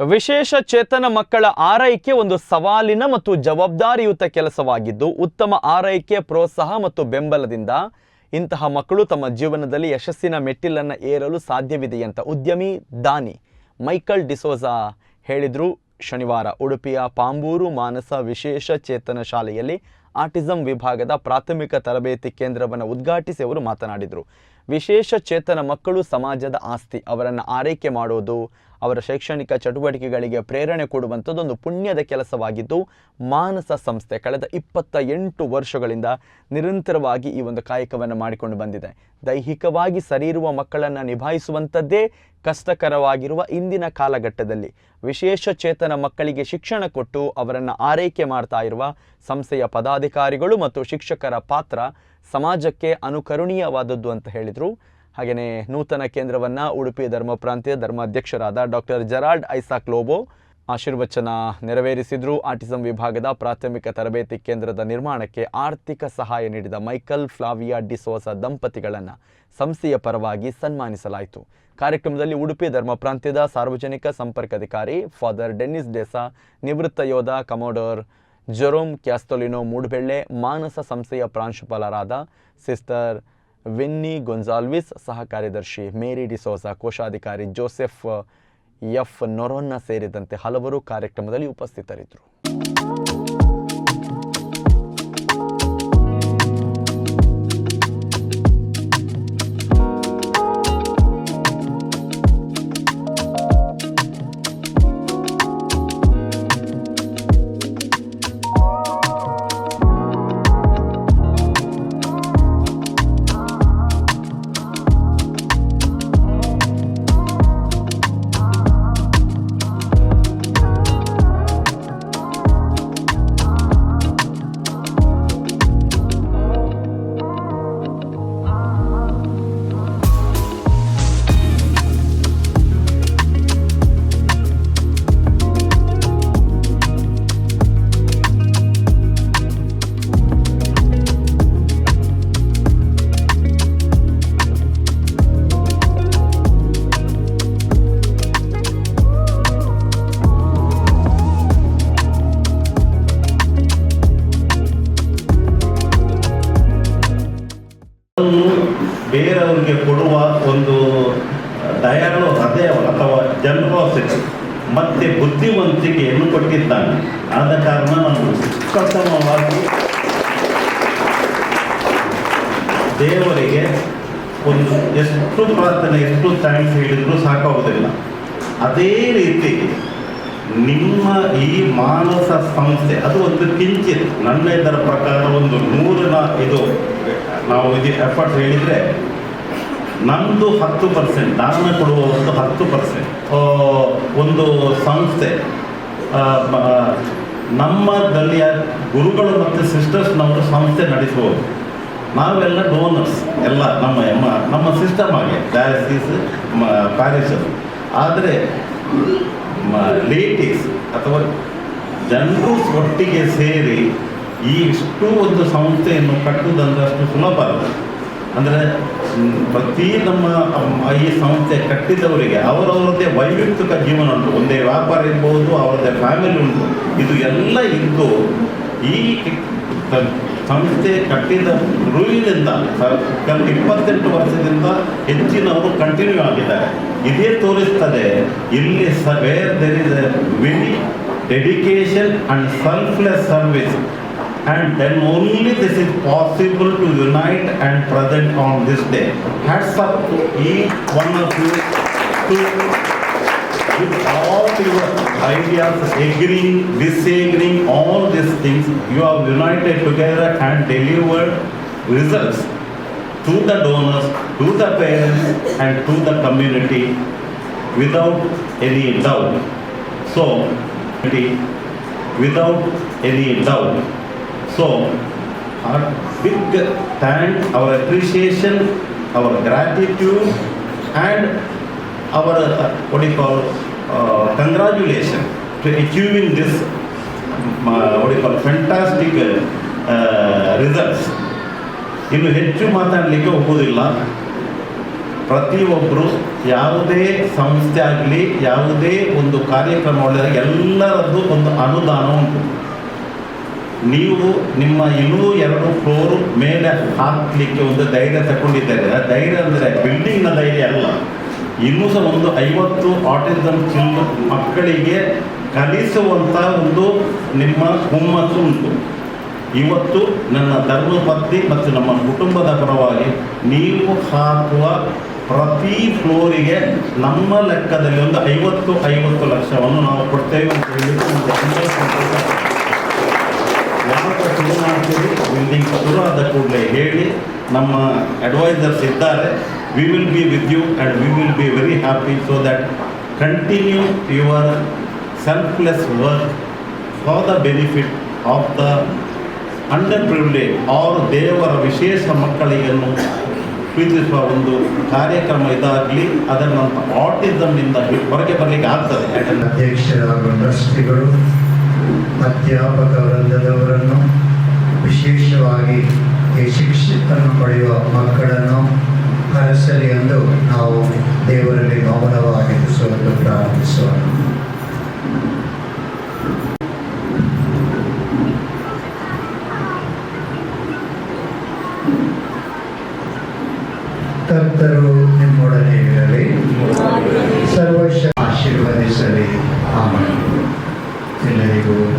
ವಿಶೇಷ ಚೇತನ ಮಕ್ಕಳ ಆರೈಕೆ ಒಂದು ಸವಾಲಿನ ಮತ್ತು ಜವಾಬ್ದಾರಿಯುತ ಕೆಲಸವಾಗಿದ್ದು, ಉತ್ತಮ ಆರೈಕೆ, ಪ್ರೋತ್ಸಾಹ ಮತ್ತು ಬೆಂಬಲದಿಂದ ಇಂತಹ ಮಕ್ಕಳು ತಮ್ಮ ಜೀವನದಲ್ಲಿ ಯಶಸ್ಸಿನ ಮೆಟ್ಟಿಲನ್ನು ಏರಲು ಸಾಧ್ಯವಿದೆ ಅಂತ ಉದ್ಯಮಿ ದಾನಿ ಮೈಕಲ್ ಡಿಸೋಜಾ ಹೇಳಿದರು. ಶನಿವಾರ ಉಡುಪಿಯ ಪಾಂಬೂರು ಮಾನಸ ವಿಶೇಷ ಚೇತನ ಶಾಲೆಯಲ್ಲಿ ಆಟಿಸಂ ವಿಭಾಗದ ಪ್ರಾಥಮಿಕ ತರಬೇತಿ ಕೇಂದ್ರವನ್ನು ಉದ್ಘಾಟಿಸಿ ಅವರು ಮಾತನಾಡಿದರು. ವಿಶೇಷ ಚೇತನ ಮಕ್ಕಳು ಸಮಾಜದ ಆಸ್ತಿ, ಅವರನ್ನು ಆರೈಕೆ ಮಾಡುವುದು ಅವರ ಶೈಕ್ಷಣಿಕ ಚಟುವಟಿಕೆಗಳಿಗೆ ಪ್ರೇರಣೆ ಕೊಡುವಂಥದ್ದೊಂದು ಪುಣ್ಯದ ಕೆಲಸವಾಗಿದ್ದು, ಮಾನಸ ಸಂಸ್ಥೆ ಕಳೆದ ಇಪ್ಪತ್ತ ಎಂಟು ವರ್ಷಗಳಿಂದ ನಿರಂತರವಾಗಿ ಈ ಒಂದು ಕಾಯಕವನ್ನು ಮಾಡಿಕೊಂಡು ಬಂದಿದೆ. ದೈಹಿಕವಾಗಿ ಸರಿಯಿರುವ ಮಕ್ಕಳನ್ನು ನಿಭಾಯಿಸುವಂಥದ್ದೇ ಕಷ್ಟಕರವಾಗಿರುವ ಇಂದಿನ ಕಾಲಘಟ್ಟದಲ್ಲಿ. ವಿಶೇಷ ಚೇತನ ಮಕ್ಕಳಿಗೆ ಶಿಕ್ಷಣ ಕೊಟ್ಟು ಅವರನ್ನು ಆರೈಕೆ ಮಾಡ್ತಾ ಇರುವ ಸಂಸ್ಥೆಯ ಪದಾಧಿಕಾರಿಗಳು ಮತ್ತು ಶಿಕ್ಷಕರ ಪಾತ್ರ ಸಮಾಜಕ್ಕೆ ಅನುಕರಣೀಯವಾದದ್ದು ಅಂತ ಹೇಳಿದರು. ಹಾಗೆಯೇ ನೂತನ ಕೇಂದ್ರವನ್ನು ಉಡುಪಿ ಧರ್ಮ ಪ್ರಾಂತ್ಯ ಧರ್ಮಾಧ್ಯಕ್ಷರಾದ ಡಾಕ್ಟರ್ ಜೆರಾಲ್ಡ್ ಐಸಾಕ್ ಲೋಬೋ ಆಶೀರ್ವಚನ ನೆರವೇರಿಸಿದ್ರು. ಆಟಿಸಂ ವಿಭಾಗದ ಪ್ರಾಥಮಿಕ ತರಬೇತಿ ಕೇಂದ್ರದ ನಿರ್ಮಾಣಕ್ಕೆ ಆರ್ಥಿಕ ಸಹಾಯ ನೀಡಿದ ಮೈಕಲ್ ಫ್ಲಾವಿಯಾ ಡಿಸೋಸ ದಂಪತಿಗಳನ್ನು ಸಂಸ್ಥೆಯ ಪರವಾಗಿ ಸನ್ಮಾನಿಸಲಾಯಿತು. ಕಾರ್ಯಕ್ರಮದಲ್ಲಿ ಉಡುಪಿ ಧರ್ಮ ಪ್ರಾಂತ್ಯದ ಸಾರ್ವಜನಿಕ ಸಂಪರ್ಕಾಧಿಕಾರಿ ಫಾದರ್ ಡೆನ್ನಿಸ್ ಡೆಸಾ, ನಿವೃತ್ತ ಯೋಧ ಕಮೋಡೋರ್ ಜೆರೋಮ್ ಕ್ಯಾಸ್ತೊಲಿನೋ ಮೂಡ್ಬೆಳ್ಳೆ ಮಾನಸ ಸಂಸ್ಥೆಯ ಪ್ರಾಂಶುಪಾಲರಾದ ಸಿಸ್ಟರ್ ವಿನ್ನಿ ಗೊಂಜಾಲ್ವಿಸ್ ಸಹ ಕಾರ್ಯದರ್ಶಿ ಮೇರಿ ಡಿಸೋಸಾ ಕೋಶಾಧಿಕಾರಿ ಜೋಸೆಫ್ ಎಫ್ ನೊರೋನ್ನ ಸೇರಿದಂತೆ ಹಲವರು ಕಾರ್ಯಕ್ರಮದಲ್ಲಿ ಉಪಸ್ಥಿತರಿದ್ದರು. ಬೇರೆಯವರಿಗೆ ಕೊಡುವ ಒಂದು ದಯಾಳು ಹೃದಯ ಅಥವಾ ಜನರೋಸಿಟಿ ಮತ್ತೆ ಬುದ್ಧಿವಂತಿಕೆಯನ್ನು ಕೊಟ್ಟಿದ್ದಾನೆ. ಆದ ಕಾರಣ ನಾನು ಪ್ರಥಮವಾಗಿ ದೇವರಿಗೆ ಒಂದು ಎಷ್ಟು ಪ್ರಾರ್ಥನೆ, ಎಷ್ಟು ಥ್ಯಾಂಕ್ಸ್ ಹೇಳಿದ್ರು ಸಾಕಾಗುವುದಿಲ್ಲ. ಅದೇ ರೀತಿ ನಿಮ್ಮ ಈ ಮಾನಸ ಸಂಸ್ಥೆ, ಅದು ಒಂದು ಕಿಂಚಿತ್, ನನ್ನ ಇದರ ಪ್ರಕಾರ ಒಂದು ನೂರಿನ ಇದು, ನಾವು ಇದು ಎಫರ್ಟ್ ಹೇಳಿದರೆ ನಮ್ಮದು ಹತ್ತು ಪರ್ಸೆಂಟ್ ದಾನ ಕೊಡುವ ಒಂದು ಹತ್ತು ಪರ್ಸೆಂಟ್ ಒಂದು ಸಂಸ್ಥೆ ನಮ್ಮ ದಲ್ಲಿಯ ಗುರುಗಳು ಮತ್ತು ಸಿಸ್ಟರ್ಸ್ನವರು ಸಂಸ್ಥೆ ನಡೆಸುವವರು. ನಾವೆಲ್ಲ ಡೋನರ್ಸ್ ಎಲ್ಲ ನಮ್ಮ ಎಮ್ಮ ನಮ್ಮ ಸಿಸ್ಟಮ್ ಆಗಿ ಡಯಾಸಿಸ್ ಪ್ಯಾರಿಸ್ ಆದರೆ ಲೇಟೀಸ್ ಅಥವಾ ಜನರು ಒಟ್ಟಿಗೆ ಸೇರಿ ಈ ಇಷ್ಟು ಒಂದು ಸಂಸ್ಥೆಯನ್ನು ಕಟ್ಟುವುದಂದ್ರೆ ಅಷ್ಟು ಸುಲಭ ಅಲ್ಲ. ಅಂದರೆ ಪ್ರತಿ ನಮ್ಮ ಈ ಸಂಸ್ಥೆ ಕಟ್ಟಿದವರಿಗೆ ಅವರವರದ್ದೇ ವೈಯಕ್ತಿಕ ಜೀವನ ಉಂಟು. ಒಂದೇ ವ್ಯಾಪಾರ ಇರ್ಬೋದು ಅವರದೇ ಫ್ಯಾಮಿಲಿ ಉಂಟು. ಇದು ಎಲ್ಲ ಇದ್ದು ಈ ಸಂಸ್ಥೆ ಕಟ್ಟಿದ ರೂಲಿನಿಂದ ಇಪ್ಪತ್ತೆಂಟು ವರ್ಷದಿಂದ ಹೆಚ್ಚಿನವರು ಕಂಟಿನ್ಯೂ ಆಗಿದ್ದಾರೆ. ಇದೇ ತೋರಿಸ್ತದೆ, ಇಲ್ಲಿ ಸ where there is a very dedication and selfless service and then only this is possible to unite and present on this day. Hats up to each one of you to with all your ideas, agreeing, disagreeing, all these things, you have united together and delivered results to the donors, to the parents and to the community without any doubt. So, without any doubt. So our big thank our appreciation our gratitude and our ODI call congratulation to achieving this ODI call fantastic results ಇನ್ನು ಹೆಚ್ಚು ಮಾತಾಡಲಿಕ್ಕೆ ಒಪ್ಪುವುದಿಲ್ಲ ಪ್ರತಿಯೊಬ್ಬರು ಯಾವುದೇ ಸಂಸ್ಥೆ ಆಗಲಿ, ಯಾವುದೇ ಒಂದು ಕಾರ್ಯಕ್ರಮ ಒಳ್ಳೆಯ ಎಲ್ಲರದ್ದು ಒಂದು ಅನುದಾನ ಉಂಟು. ನೀವು ನಿಮ್ಮ ಇನ್ನೂ ಎರಡು ಫ್ಲೋರ್ ಮೇಲೆ ಹಾಕಲಿಕ್ಕೆ ಒಂದು ಧೈರ್ಯ ತಗೊಂಡಿದ್ದಾರೆ ಆ ಧೈರ್ಯ ಅಂದರೆ ಬಿಲ್ಡಿಂಗ್ನ ಧೈರ್ಯ ಅಲ್ಲ. ಇನ್ನೂ ಸಹ ಒಂದು ಐವತ್ತು ಆಟಿಸಮ್ ಚಿಲ್ ಮಕ್ಕಳಿಗೆ ಕಲಿಸುವಂಥ ಒಂದು ನಿಮ್ಮ ಹುಮ್ಮಸ್ಸು ಉಂಟು. ಇವತ್ತು ನನ್ನ ಧರ್ಮಪತ್ನಿ ಮತ್ತು ನಮ್ಮ ಕುಟುಂಬದ ಪರವಾಗಿ ನೀವು ಹಾಕುವ ಪ್ರತಿ ಫ್ಲೋರಿಗೆ ನಮ್ಮ ಲೆಕ್ಕದಲ್ಲಿ ಒಂದು ಐವತ್ತು ಐವತ್ತು ಲಕ್ಷವನ್ನು ನಾವು ಕೊಡ್ತೇವೆ ಅಂತ ಹೇಳಿ ಶುರು ಆದ ಕೂಡಲೇ ಹೇಳಿ ನಮ್ಮ ಅಡ್ವೈಸರ್ಸ್ ಇದ್ದಾರೆ. We will be with you and we will be very happy so that continue your selfless work for the benefit of the under privilege R ದೇವರ ವಿಶೇಷ ಮಕ್ಕಳಿಗೆನ್ನು ಪ್ರೀತಿಸುವ ಒಂದು ಕಾರ್ಯಕ್ರಮ ಇದಾಗಲಿ. ಅದನ್ನು ಆಟಿಸಮ್ನಿಂದ ಹೊರಗೆ ಬರಲಿಕ್ಕೆ ಆಗ್ತದೆ. ಅಧ್ಯಕ್ಷರಾದ ಟ್ರಸ್ಟಿಗಳು ಅಧ್ಯಾಪಕ ವೃಂದದವರನ್ನು ವಿಶೇಷವಾಗಿ ಈ ಶಿಕ್ಷಕರನ್ನು ಪಡೆಯುವ ಮಕ್ಕಳನ್ನು ಕರೆಸಲಿ ಎಂದು ನಾವು ದೇವರಲ್ಲಿ ಮೌನವಾಗಿರಿಸುವುದು ಪ್ರಾರಂಭಿಸೋಣ ಕರ್ತರು ನಿಮ್ಮೊಡನೆ ಇರಲಿ. ಸರ್ವಶ ಆಶೀರ್ವದಿಸಲಿ. ಆಮೇಲೆ ಎಲ್ಲರಿಗೂ